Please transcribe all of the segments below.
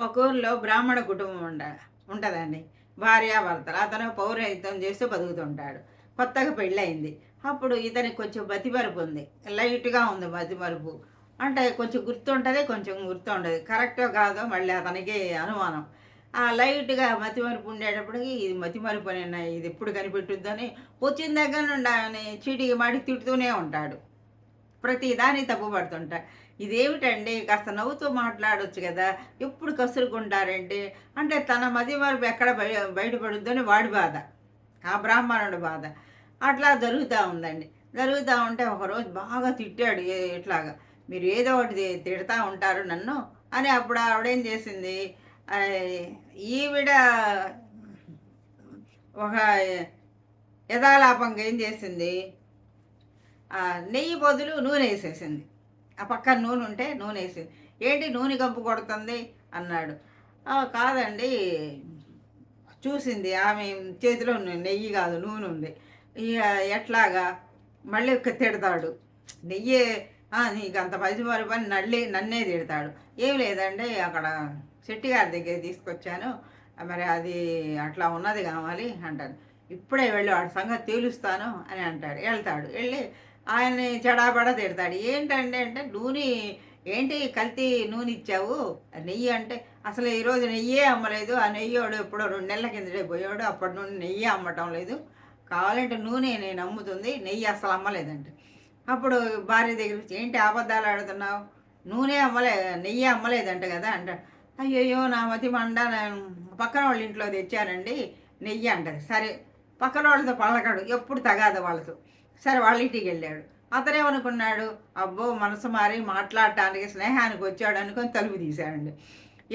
ఒక ఊరిలో బ్రాహ్మణ కుటుంబం ఉండ ఉంటుందండి. భార్యాభర్తలు. అతను పౌరహితం చేస్తూ బతుకుతుంటాడు. కొత్తగా పెళ్ళయింది. అప్పుడు ఇతనికి కొంచెం బతిమరుపు ఉంది. లైట్గా ఉంది బతిమరుపు. అంటే కొంచెం గుర్తుంటుంది కొంచెం గుర్తుండదు. కరెక్టో కాదో మళ్ళీ అతనికి అనుమానం. ఆ లైట్గా మతిమరుపు ఉండేటప్పటికి ఇది మతిమరుపు అని ఇది ఎప్పుడు కనిపెట్టుద్దని వచ్చిన దగ్గర నుండి ఆయన చీటికి మాడి తిడుతూనే ఉంటాడు. ప్రతి దాన్ని తప్పుపడుతుంటా ఇదేమిటండి? కాస్త నవ్వుతూ మాట్లాడొచ్చు కదా. ఎప్పుడు కసురుకుంటారండి అంటే తన మది వరకు ఎక్కడ బయ బయటపడుద్దని వాడి బాధ. ఆ బ్రాహ్మణుడి బాధ. అట్లా జరుగుతూ ఉందండి. జరుగుతూ ఉంటే ఒకరోజు బాగా తిట్టాడు ఇట్లాగా మీరు ఏదో ఒకటి తిడతా ఉంటారు నన్ను అని అప్పుడు ఆవిడేం చేసింది? ఈవిడ ఒక యథాలాపంగా ఏం చేసింది? నెయ్యి బదులు నూనె వేసేసింది. ఆ పక్కన నూనె ఉంటే నూనె వేసేది ఏంటి నూనె కంపు కొడుతుంది? అన్నాడు. కాదండి చూసింది ఆమె చేతిలో నెయ్యి కాదు నూనె ఉంది. ఇక ఎట్లాగా? మళ్ళీ తిడతాడు. నెయ్యి నీకు అంత పది మరి పని నల్లి నన్నే తిడతాడు. ఏం లేదండి అక్కడ శెట్టిగారి దగ్గర తీసుకొచ్చాను. మరి అది అట్లా ఉన్నది కావాలి అంటాను ఇప్పుడే వెళ్ళి వాడి సంగతి తేలుస్తాను అని అంటాడు. వెళ్తాడు. వెళ్ళి ఆయన్ని చెడాబడ తిడతాడు. ఏంటంటే అంటే నూనె ఏంటి కల్తీ నూనె ఇచ్చావు? నెయ్యి అంటే అసలు ఈరోజు నెయ్యే అమ్మలేదు. ఆ నెయ్యోడు ఎప్పుడో రెండు నెలల కిందటే పోయాడు. అప్పటి నుండి నెయ్యి అమ్మటం లేదు. కావాలంటే నూనె నేను అమ్ముతుంది నెయ్యి అసలు అమ్మలేదంటే. అప్పుడు భార్య దగ్గర ఏంటి అబద్ధాలు ఆడుతున్నావు? నూనె అమ్మలే నెయ్యి అమ్మలేదంట కదా అంట అయ్యయ్యో నా మతి మండ పక్కన వాళ్ళ ఇంట్లో తెచ్చానండి నెయ్యి అంటది. సరే పక్కన వాళ్ళతో పలకడు ఎప్పుడు తగాదు వాళ్ళతో. సరే వాళ్ళ ఇంటికి వెళ్ళాడు. అతనేమనుకున్నాడు అబ్బో మనసు మారి మాట్లాడటానికి స్నేహానికి వచ్చాడు అనుకొని తలుపు తీశాడండి.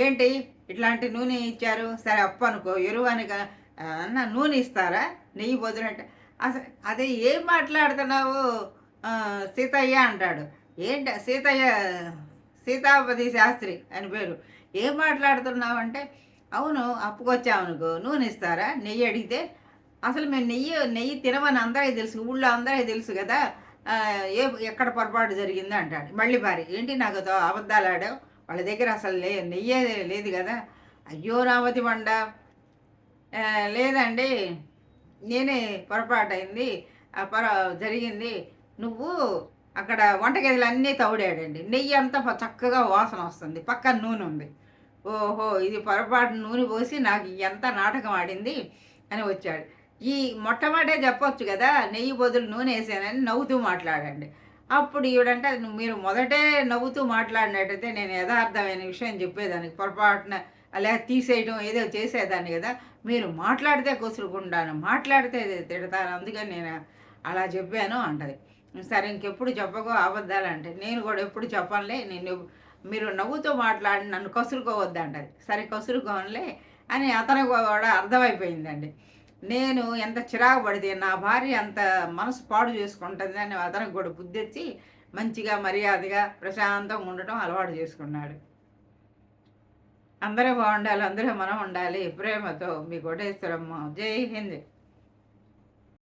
ఏంటి? ఇట్లాంటి నూనె ఇచ్చారు? సరే అప్ప అనుకో. ఎరువు అని అన్న నూనె ఇస్తారా? నెయ్యి పొద్దునంటే అసలు అదే ఏం మాట్లాడుతున్నావు? సీతయ్య అంటాడు. ఏంట సీతయ్య సీతాపతి శాస్త్రి అని పేరు. ఏం మాట్లాడుతున్నావు అంటే అవును అప్పుకొచ్చామనుకో. నూనె ఇస్తారా? నెయ్యి అడిగితే అసలు మేము నెయ్యి నెయ్యి తినమని అందరికీ తెలుసు ఊళ్ళో అందరికీ తెలుసు కదా. ఏ ఎక్కడ పొరపాటు జరిగిందో అంటాడు. మళ్ళీ భారీ ఏంటి నాకు అబద్ధాలు ఆడావు? వాళ్ళ దగ్గర అసలు లే నెయ్యే లేదు కదా. అయ్యో రామతి మండ. లేదండి నేనే పొరపాటు అయింది పొర జరిగింది. నువ్వు అక్కడ వంటగదిలో అన్నీ తౌడాడండి. నెయ్యి అంతా చక్కగా వాసన వస్తుంది. పక్కన నూనె ఉంది. ఓహో ఇది పొరపాటు నూనె పోసి నాకు ఎంత నాటకం ఆడింది అని వచ్చాడు. ఈ మొట్టమొదటే చెప్పొచ్చు కదా నెయ్యి బదులు నూనె వేసానని నవ్వుతూ మాట్లాడండి. అప్పుడు ఈవిడంటే మీరు మొదటే నవ్వుతూ మాట్లాడినట్టయితే నేను యథార్థమైన విషయం చెప్పేదానికి పొరపాటున అలా తీసేయడం ఏదో చేసేదాన్ని కదా. మీరు మాట్లాడితే కొసురుకుంటాను మాట్లాడితే తిడతాను అందుకని నేను అలా చెప్పాను అంటది. సరే ఇంకెప్పుడు చెప్పకో అబద్ధాలు అంటే నేను కూడా ఎప్పుడు చెప్పనులే నేను మీరు నవ్వుతూ మాట్లాడి నన్ను కసురుకోవద్దు అంటది సరే కసురుకోనులే అని అతనికి కూడా అర్థమైపోయిందండి. నేను ఎంత చిరాకు పడితే నా భార్య అంత మనసు పాడు చేసుకుంటుంది అని అతనికి కూడా బుద్ధి మంచిగా మర్యాదగా ప్రశాంతంగా ఉండటం అలవాటు చేసుకున్నాడు. అందరూ బాగుండాలి అందరూ మనం ఉండాలి ప్రేమతో మీ కోటేశ్వరమ్మ. జై హింద్.